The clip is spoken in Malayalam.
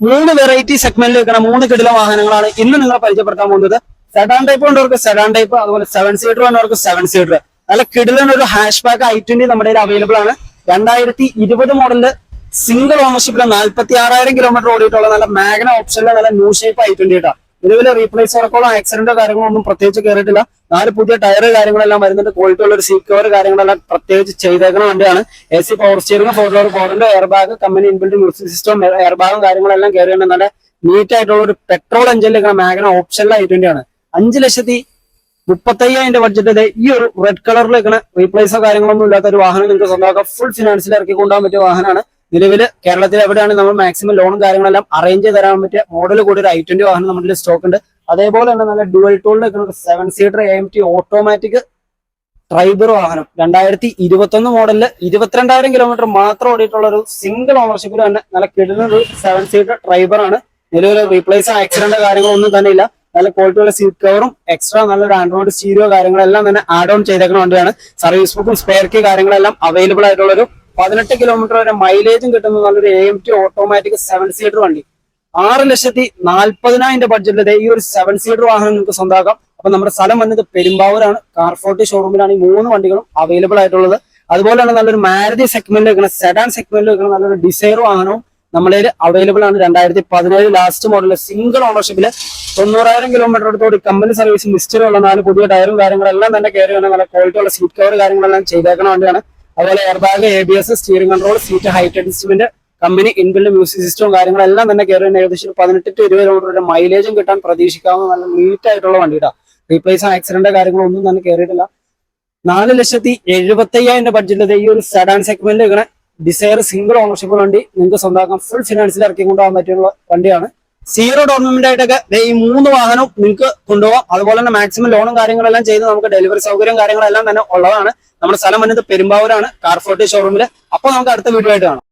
മൂന്ന് വെറൈറ്റി സെഗ്മെന്റിൽ വെക്കുന്ന മൂന്ന് കിടില വാഹനങ്ങളാണ് ഇന്ന് നിങ്ങൾ പരിചയപ്പെടുത്താൻ പോകുന്നത്. സെഡാൻ ടൈപ്പ് വേണ്ടവർക്ക് സെഡാൻ ടൈപ്പ് അതുപോലെ സെവൻ സീറ്റർ വേണ്ടവർക്ക് സെവൻ സീറ്റർ നല്ല കിടിലൻ ഒരു ഹാഷ് ബാക്ക് ഐ ട്വന്റി നമ്മുടെ കയ്യിൽ അവൈലബിൾ ആണ്. രണ്ടായിരത്തി ഇരുപത് മോഡലിൽ സിംഗിൾ ഓണർഷിപ്പിൽ നാല്പത്തി ആറായിരം കിലോമീറ്റർ ഓടിയിട്ടുള്ള നല്ല മാഗ്ന ഓപ്ഷനിലെ നല്ല ന്യൂ ഷേപ്പ് ഐ ട്വന്റി ഇട്ടാ നിലവിലെ റീപ്ലേസ് വർക്കോളം ആക്സിഡന്റോ കാര്യങ്ങളോ ഒന്നും പ്രത്യേകിച്ച് കയറിയിട്ടില്ല നാല് പുതിയ ടയർ കാര്യങ്ങളെല്ലാം വരുന്നുണ്ട്. ക്വാളിറ്റി ഉള്ള ഒരു സീക്യൂർ കാര്യങ്ങളെല്ലാം പ്രത്യേകിച്ച് ചെയ്തേക്കുന്ന വണ്ടിയാണ്. A C power steering four door ഫോറിന്റെ air bag company inbuilt music system air ബാഗും കാര്യങ്ങളെല്ലാം കയറിയുണ്ട് നല്ല നീറ്റ് ആയിട്ടുള്ള ഒരു പെട്രോൾ എഞ്ചിനിലേക്കാണ് മാഗ്ന ഓപ്ഷനിലെ ഐ ട്വന്റി ആണ്. അഞ്ച് ലക്ഷത്തി മുപ്പത്തയ്യായിരം ബഡ്ജറ്റ് ഈ ഒരു റെഡ് കളറിലേക്കാണ് റീപ്ലേസോ കാര്യങ്ങളൊന്നും ഇല്ലാത്ത ഒരു വാഹനം നിങ്ങൾക്ക് സ്വന്തമാക്കാം. ഫുൾ ഫിനാൻസിൽ ഇറക്കി കൊണ്ടുപോകാൻ പറ്റിയ വാഹനമാണ്. നിലവിൽ കേരളത്തിൽ എവിടെയാണ് നമ്മൾ മാക്സിമം ലോണും കാര്യങ്ങളെല്ലാം അറേഞ്ച് ചെയ്ത് തരാൻ പറ്റിയ മോഡൽ കൂടി ഒരു ഐ ട്വന്റി വാഹനം നമ്മുടെ സ്റ്റോക്ക് ഉണ്ട്. അതേപോലെ തന്നെ നല്ല dual ടോളിലേക്ക് seven seater M T automatic Triber വാഹനം. രണ്ടായിരത്തി ഇരുപത്തൊന്ന് മോഡലിൽ ഇരുപത്തിരണ്ടായിരം കിലോമീറ്റർ മാത്രം ഓടിയിട്ടുള്ള ഒരു സിംഗിൾ ഓണർഷിപ്പിൽ തന്നെ നല്ല കിടുന്ന ഒരു സെവൻ സീറ്റർ ട്രൈബർ ആണ്. നിലവിൽ റീപ്ലേസ് ആക്സിഡന്റ് കാര്യങ്ങളൊന്നും തന്നെ ഇല്ല. നല്ല ക്വാളിറ്റി ഉള്ള സീറ്റ് കവറും എക്സ്ട്രാ നല്ലൊരു ആൻഡ്രോയിഡ് സ്റ്റീരിയോ കാര്യങ്ങളെല്ലാം തന്നെ ആഡ് ഓൺ ചെയ്തേക്കുന്ന വണ്ടിയാണ്. സർവീസ് ബുക്കും സ്പെയർ കീ കാര്യങ്ങളെല്ലാം അവൈലബിൾ ആയിട്ടുള്ള ഒരു പതിനെട്ട് കിലോമീറ്റർ വരെ മൈലേജും കിട്ടുന്ന നല്ലൊരു A T automatic seven seater വണ്ടി. ആറ് ലക്ഷത്തി നാൽപ്പതിനായിരം ബഡ്ജറ്റിലെ ഈ ഒരു സെവൻ സീറ്റർ വാഹനം നിങ്ങൾക്ക് സ്വന്തമാക്കാം. അപ്പൊ നമ്മുടെ സ്ഥലം വന്നത് പെരുമ്പാവൂരാണ്. കാർഫോർട്ടി ഷോറൂമിലാണ് ഈ മൂന്ന് വണ്ടികളും അവൈലബിൾ ആയിട്ടുള്ളത്. അതുപോലെ തന്നെ നല്ലൊരു മാരുതി സെഗ്മെന്റിൽ വെക്കുന്ന സെഡാൻ സെഗ്മെന്റിൽ വെക്കുന്ന നല്ലൊരു ഡിസൈർ വാഹനവും നമ്മളതിൽ അവൈലബിൾ ആണ്. രണ്ടായിരത്തി പതിനേഴ് ലാസ്റ്റ് മോഡൽ സിംഗിൾ ഓണർഷിപ്പിൽ തൊണ്ണൂറായിരം കിലോമീറ്റർ അടുത്തോട് കമ്പനി സർവീസ് മിസ്റ്ററുള്ള നാല് പുതിയ ടയറും കാര്യങ്ങളെല്ലാം തന്നെ കയറി വന്ന നല്ല ക്വാളിറ്റി ഉള്ള സീറ്റ് കവർ കാര്യങ്ങളെല്ലാം ചെയ്തേക്കുന്ന വണ്ടിയാണ്. അതുപോലെ air bag A B S steering control seat height adjustment company inbuilt music സിസ്റ്റവും കാര്യങ്ങളെല്ലാം തന്നെ കയറി ഏകദേശം പതിനെട്ട് ടു ഇരുപത് കിലോമീറ്റർ മൈലേജും കിട്ടാൻ പ്രതീക്ഷിക്കാവുന്ന നല്ല നീറ്റ് ആയിട്ടുള്ള വണ്ടിയിട്ടാ റീപ്ലേസ് ആക്സിഡന്റ് കാര്യങ്ങളൊന്നും തന്നെ കയറിയിട്ടില്ല നാല് ലക്ഷത്തി എഴുപത്തയ്യായിരം ബഡ്ജറ്റിൽ ഈ ഒരു സെഡാൻ സെഗ്മെന്റ് ഇങ്ങനെ ഡിസയർ സിംഗിൾ ഓണർഷിപ്പ് വണ്ടി നിങ്ങൾക്ക് സ്വന്തമാക്കാൻ ഫുൾ ഫിനാൻസിൽ ഇറക്കി കൊണ്ടുപോകാൻ പറ്റിയുള്ള വണ്ടിയാണ്. സീറോ ഡൗൺ പേയ്മെന്റ് ആയിട്ടൊക്കെ ഈ മൂന്ന് വാഹനവും നിങ്ങൾക്ക് കൊണ്ടുപോകാം അതുപോലെ തന്നെ മാക്സിമം ലോണും കാര്യങ്ങളെല്ലാം ചെയ്ത് നമുക്ക് ഡെലിവറി സൗകര്യം കാര്യങ്ങളെല്ലാം തന്നെ ഉള്ളതാണ്. നമ്മുടെ സ്ഥലം വന്നത് പെരുമ്പാവൂരാണ് കാർഫോർട്ടി ഷോറൂമിൽ അപ്പോൾ നമുക്ക് അടുത്ത വീഡിയോ ആയിട്ട് കാണാം.